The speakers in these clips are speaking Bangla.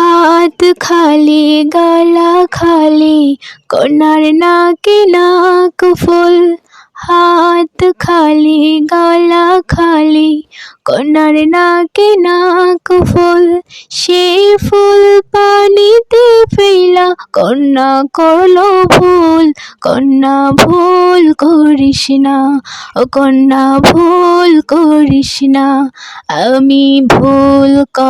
হাত খালি, গলা খালি, কন্যার নাকে নাক ফুল। হাত খালি, গলা খালি, কন্যার নাকে নাক ফুল। সেই ফুল পানিতে ফেলা, কন্যা করল ভুল। কন্যা ভুল করিস না, ও কন্যা ভুল করিস না। আমি ভুল করা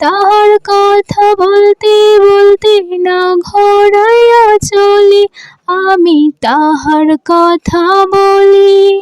তাহার কথা বলতে বলতে না ঘরাইয়া চলি আমি তাহার কথা বলি।